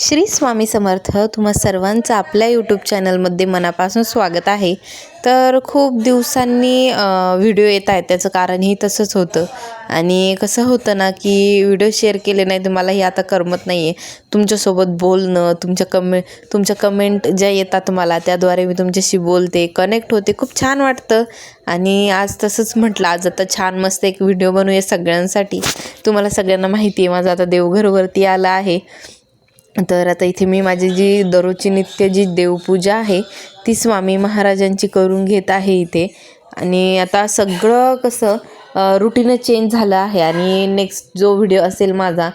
श्री स्वामी समर्थ तुम्हा सर्वांचं आपल्या यूट्यूब चॅनलमध्ये मनापासून स्वागत आहे. तर खूप दिवसांनी व्हिडिओ येत आहेत. त्याचं कारणही तसंच होतं. आणि कसं होतं ना की व्हिडिओ शेअर केले नाही तर मलाही आता करमत नाही आहे तुमच्यासोबत बोलणं तुमच्या कमे तुमच्या कमेंट ज्या येतात मला त्याद्वारे मी तुमच्याशी बोलते कनेक्ट होते. खूप छान वाटतं. आणि आज तसंच म्हटलं आज आता छान मस्त एक व्हिडिओ बनवूया सगळ्यांसाठी. तुम्हाला सगळ्यांना माहिती आहे माझं आता देवघरवरती आलं आहे. तर आता इथे मी माझी जी दररोजची नित्य जी देवपूजा आहे ती स्वामी महाराजांची करून घेत आहे इथे. आणि आता सगळं कसं रुटीन चेंज झालं आहे. आणि नेक्स्ट जो व्हिडिओ असेल माझा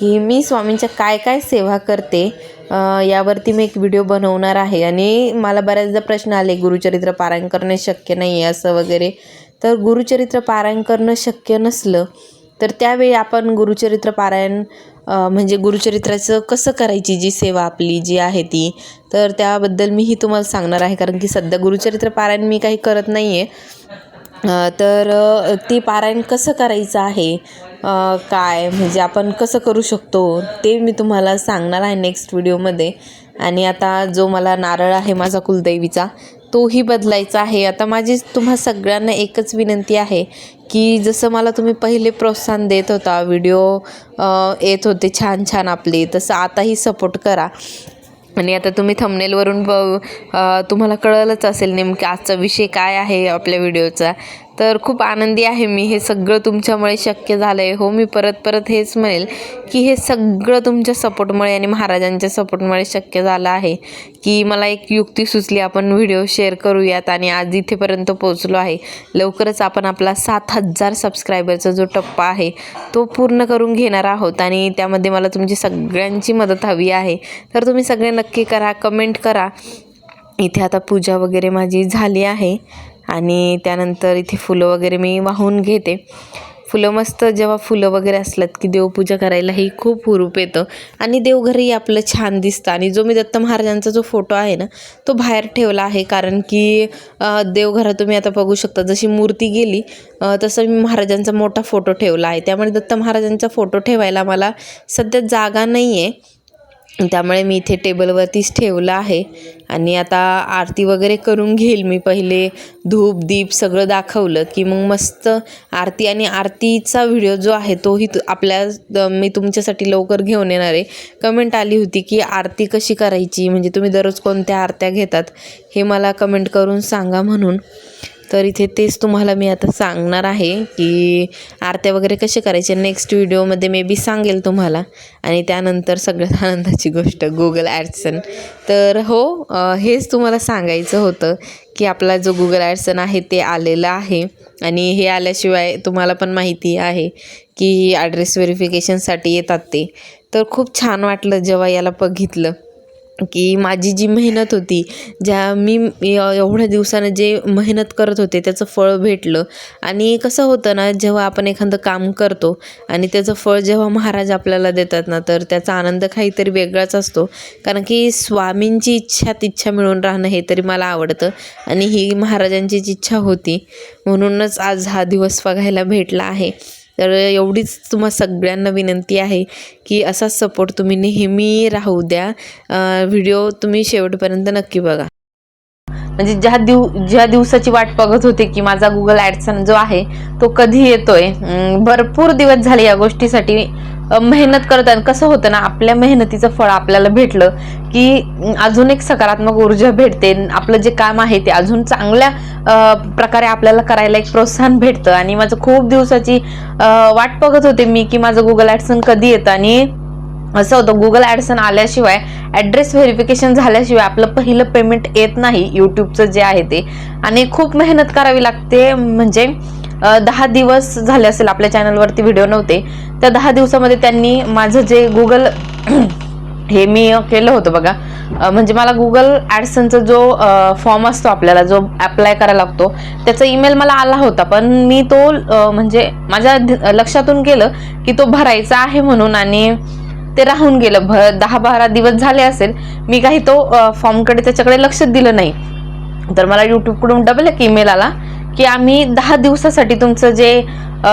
की मी स्वामींच्या काय काय सेवा करते यावरती मी एक व्हिडिओ बनवणार आहे. आणि मला बऱ्याचदा प्रश्न आले गुरुचरित्र पारायण करणे शक्य नाही आहे असं वगैरे. तर गुरुचरित्र पारायण करणं शक्य नसलं तर त्यावेळी आपण गुरुचरित्र पारायण म्हणजे गुरुचरित्राचं कसं करायची जी सेवा आपली जी आहे ती तर त्याबद्दल मीही तुम्हाला सांगणार आहे. कारण की सध्या गुरुचरित्र पारायण मी काही करत नाही आहे तर ती पारायण कसं करायचं आहे? काय? म्हणजे आपण कसं करू शकतो? ते मी तुम्हाला सांगणार आहे नेक्स्ट व्हिडिओमध्ये. आणि आता जो मला नारळ आहे माझा कुलदैवीचा तोही बदलायचा आहे. आता माझी तुम्हा सगळ्यांना एकच विनंती आहे की जसं मला तुम्ही पहिले प्रोत्साहन देत होता व्हिडिओ येत होते छान छान आपले तसं आताही सपोर्ट करा. आणि आता तुम्ही थंबनेलवरून ब तुम्हाला कळलंच असेल नेमकं आजचा विषय काय आहे आपल्या व्हिडिओचा तर खूप आनंदी आहे मी. हे सगळं तुमच्यामुळे शक्य झालं आहे हो मी परत परत हेच म्हणेल की हे सगळं तुमच्या सपोर्टमुळे आणि महाराजांच्या सपोर्टमुळे शक्य झालं आहे. की मला एक युक्ती सुचली आपण व्हिडिओ शेअर करूयात आणि आज इथेपर्यंत पोहोचलो आहे. लवकरच आपण आपला सात हजार सबस्क्रायबरचा जो टप्पा आहे तो पूर्ण करून घेणार आहोत आणि त्यामध्ये मला तुमची सगळ्यांची मदत हवी आहे. तर तुम्ही सगळे नक्की करा कमेंट करा. इथे आता पूजा वगैरे माझी झाली आहे. आणि त्यानंतर इथे फुलं वगैरे मी वाहून घेते. फुलं मस्त जेव्हा फुलं वगैरे असतात की देवपूजा करायलाही खूप हुरूप येतं. आणि देवघरही आपलं छान दिसतं. आणि जो मी दत्त महाराजांचा जो फोटो आहे ना तो बाहेर ठेवला आहे. कारण की देवघरात तुम्ही आता बघू शकता जशी मूर्ती गेली तसं मी महाराजांचा मोठा फोटो ठेवला आहे. त्यामुळे दत्त महाराजांचा फोटो ठेवायला मला सध्या जागा नाही आहे त्यामुळे मी इथे टेबलवरतीच ठेवलं आहे. आणि आता आरती वगैरे करून घेईल. मी पहिले धूप दीप सगळं दाखवलं की मग मस्त आरती आणि आरतीचा व्हिडिओ जो आहे तोही आपल्या मी तुमच्यासाठी लवकर घेऊन येणार आहे. कमेंट आली होती की आरती कशी करायची? म्हणजे तुम्ही दररोज कोणत्या आरत्या घेतात? हे मला कमेंट करून सांगा म्हणून. तर इथे तेच तुम्हाला मी आता सांगणार आहे की आरत्या वगैरे कसे करायचे नेक्स्ट व्हिडिओमध्ये मे बी सांगेल तुम्हाला. आणि त्यानंतर सगळ्यात आनंदाची गोष्ट गुगल ॲडसन तर हो हेच तुम्हाला सांगायचं होतं की आपला जो गुगल ॲडसन आहे ते आलेलं आहे. आणि हे आल्याशिवाय तुम्हाला पण माहिती आहे की ॲड्रेस व्हेरिफिकेशनसाठी येतात ते. तर खूप छान वाटलं जेव्हा याला बघितलं. की माझी जी मेहनत होती ज्या मी एवढ्या दिवसानं जे मेहनत करत होते त्याचं फळ भेटलं. आणि कसं होतं ना जेव्हा आपण एखादं काम करतो आणि त्याचं फळ जेव्हा महाराज आपल्याला देतात ना तर त्याचा आनंद काहीतरी वेगळाच असतो. कारण की स्वामींची इच्छा तिच्छा मिळून राहणं हे तरी मला आवडतं. आणि ही महाराजांचीच इच्छा होती. म्हणूनच आज हा दिवस बघायला भेटला आहे. तर एवढीच तुम्हा सगळ्यांना विनंती आहे की असाच सपोर्ट तुम्ही नेहमी राहू द्या. व्हिडिओ तुम्ही शेवटपर्यंत नक्की बघा. म्हणजे ज्या दिव ज्या दिवसाची वाट बघत होते की माझा गुगल ॲडसन जो आहे तो कधी येतोय? भरपूर दिवस झाले या गोष्टीसाठी. मेहनत करतात कसं होतं ना आपल्या मेहनतीचं फळ आपल्याला भेटलं की अजून एक सकारात्मक ऊर्जा भेटते. आपलं जे काम आहे ते अजून चांगल्या प्रकारे आपल्याला करायला एक प्रोत्साहन भेटतं. आणि माझं खूप दिवसाची वाट बघत होते मी की माझं गुगल ॲडसन कधी येतं. आणि असं होतं गुगल ॲडसन आल्याशिवाय ॲड्रेस व्हेरिफिकेशन झाल्याशिवाय आपलं पहिलं पेमेंट येत नाही. यूट्यूबचं जे आहे ते. आणि खूप मेहनत करावी लागते. म्हणजे दहा दिवस झाले असेल आपल्या चॅनलवरती व्हिडिओ नव्हते. त्या दहा दिवसामध्ये त्यांनी माझं जे गुगल हे मी केलं होतं बघा. म्हणजे मला गुगल ॲडसनचा जो फॉर्म असतो आपल्याला जो अप्लाय करायला लागतो त्याचा ईमेल मला आला होता. पण मी तो म्हणजे माझ्या लक्षातून गेलं की तो भरायचा आहे म्हणून आणि ते राहून गेलं. भ दहा बारा दिवस झाले असेल मी काही तो फॉर्मकडे त्याच्याकडे लक्ष दिलं नाही. तर मला यूट्यूबकडून डबल एक ईमेल आला. की आम्ही दहा दिवसासाठी तुमचं जे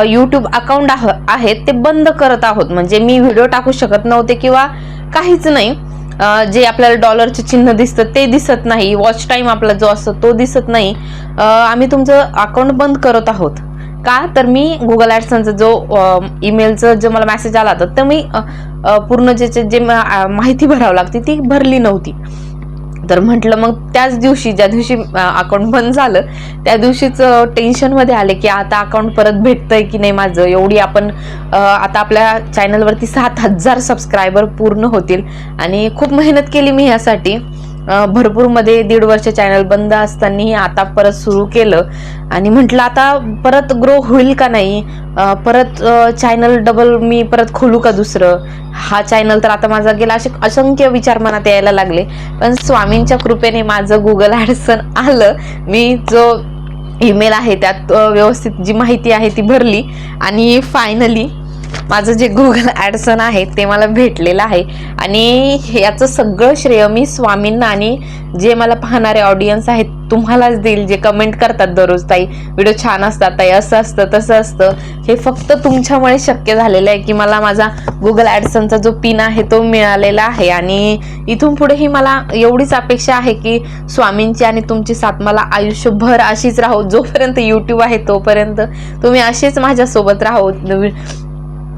यूट्यूब अकाउंट आहे ते बंद करत आहोत. म्हणजे मी व्हिडिओ टाकू शकत नव्हते किंवा काहीच नाही. जे आपल्याला डॉलरचे चिन्ह दिसतं ते दिसत नाही. वॉच टाईम आपला जो असतो तो दिसत नाही. आम्ही तुमचं अकाउंट बंद करत आहोत. का? तर मी गुगल ॲडसनचा जो ईमेलचा जो मला मेसेज आला होता तर मी पूर्ण जे जे माहिती भरावं लागते ती भरली नव्हती. तर म्हटलं मग त्याच दिवशी ज्या दिवशी अकाउंट बंद झालं त्या दिवशीच टेन्शनमध्ये आले की आता अकाउंट परत भेटतंय की नाही माझं? एवढी आपण आता आपल्या चॅनलवरती सात हजार सबस्क्रायबर पूर्ण होतील. आणि खूप मेहनत केली मी ह्यासाठी. भरपूरमध्ये भरपूरमध्ये दीड वर्ष चॅनल बंद असतानाही आता परत सुरू केलं. आणि म्हटलं आता परत ग्रो होईल का नाही? परत चॅनल डबल मी परत खोलू का दुसरं? हा चॅनल तर आता माझा गेला असे असंख्य विचार मनात यायला लागले. पण स्वामींच्या कृपेने माझं गुगल ॲडसन आलं. मी जो ईमेल आहे त्यात व्यवस्थित जी माहिती आहे ती भरली. आणि फायनली माझं जे गुगल ॲडसन आहे ते मला भेटलेलं आहे. आणि याचं सगळं श्रेय मी स्वामींना आणि जे मला पाहणारे ऑडियन्स आहेत तुम्हालाच देईल जे कमेंट करतात दररोज ताई व्हिडिओ छान असतात ताई असं असतं तसं असतं. हे फक्त तुमच्यामुळे शक्य झालेलं आहे की मला माझा गुगल ॲडसनचा जो पिन आहे तो मिळालेला आहे. आणि इथून पुढेही मला एवढीच अपेक्षा आहे की स्वामींची आणि तुमची साथ मला आयुष्यभर अशीच राहो. जोपर्यंत यूट्यूब आहे तोपर्यंत तुम्ही असेच माझ्यासोबत राहो.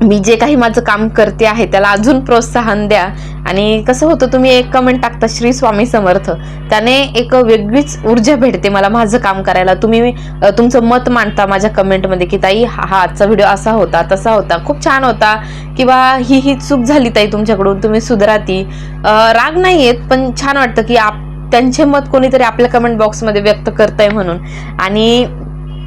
मी जे काही माझं काम करते आहे त्याला अजून प्रोत्साहन द्या. आणि कसं होतं तुम्ही एक कमेंट टाकता श्री स्वामी समर्थ. त्याने एक वेगळीच ऊर्जा भेटते मला माझं काम करायला. तुम्ही तुमचं मत मांडता माझ्या कमेंटमध्ये की ताई हा हा आजचा व्हिडिओ असा होता तसा होता. खूप छान होता. किंवा ही ही चूक झाली ताई तुमच्याकडून तुम्ही सुधराती. राग नाही येत पण छान वाटतं की आप त्यांचे मत कोणीतरी आपल्या कमेंट बॉक्समध्ये व्यक्त करताय म्हणून. आणि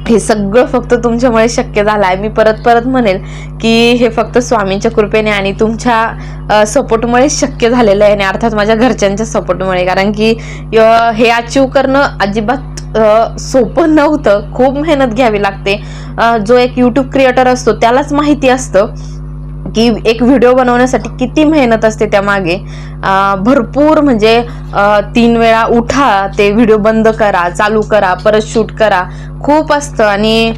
हे सगळं फक्त तुमच्यामुळे शक्य झालं आहे मी परत परत म्हणेल की हे फक्त स्वामींच्या कृपेने आणि तुमच्या सपोर्टमुळे शक्य झालेलं आहे आणि अर्थात माझ्या घरच्यांच्या सपोर्टमुळे. कारण की हे अचीव करणं अजिबात सोपं नव्हतं. खूप मेहनत घ्यावी लागते. जो एक यूट्यूब क्रिएटर असतो त्यालाच माहिती असतं. की एक व्हिडिओ बनवण्यासाठी किती मेहनत असते त्यामागे. भरपूर म्हणजे तीन वेळा उठा ते व्हिडिओ बंद करा चालू करा परत शूट करा. खूप असतं आणि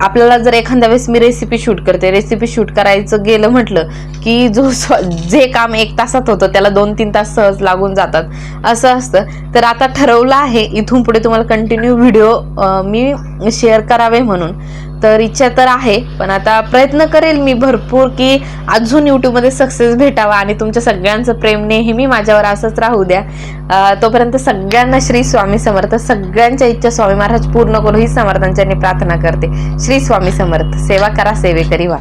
आपल्याला जर एखाद्या वेळेस मी रेसिपी शूट करते रेसिपी शूट करायचं गेलं म्हटलं की जो स्व- जे काम एक तासात होतं त्याला दोन तीन तास सहज लागून जातात. असं असतं. तर आता ठरवलं आहे इथून पुढे तुम्हाला कंटिन्यू व्हिडिओ मी शेअर करावे म्हणून. तर इच्छा तर आहे पण आता प्रयत्न करेल मी भरपूर की अजून यूट्यूबमध्ये सक्सेस भेटावा आणि तुमच्या सगळ्यांचं प्रेम नेहमी माझ्यावर असंच राहू द्या. तोपर्यंत सगळ्यांना श्री स्वामी समर्थ सगळ्यांच्या इच्छा स्वामी महाराज पूर्ण करू ही समर्थांच्या प्रार्थना करते. श्री स्वामी समर्थ सेवा करा सेवेकरी वा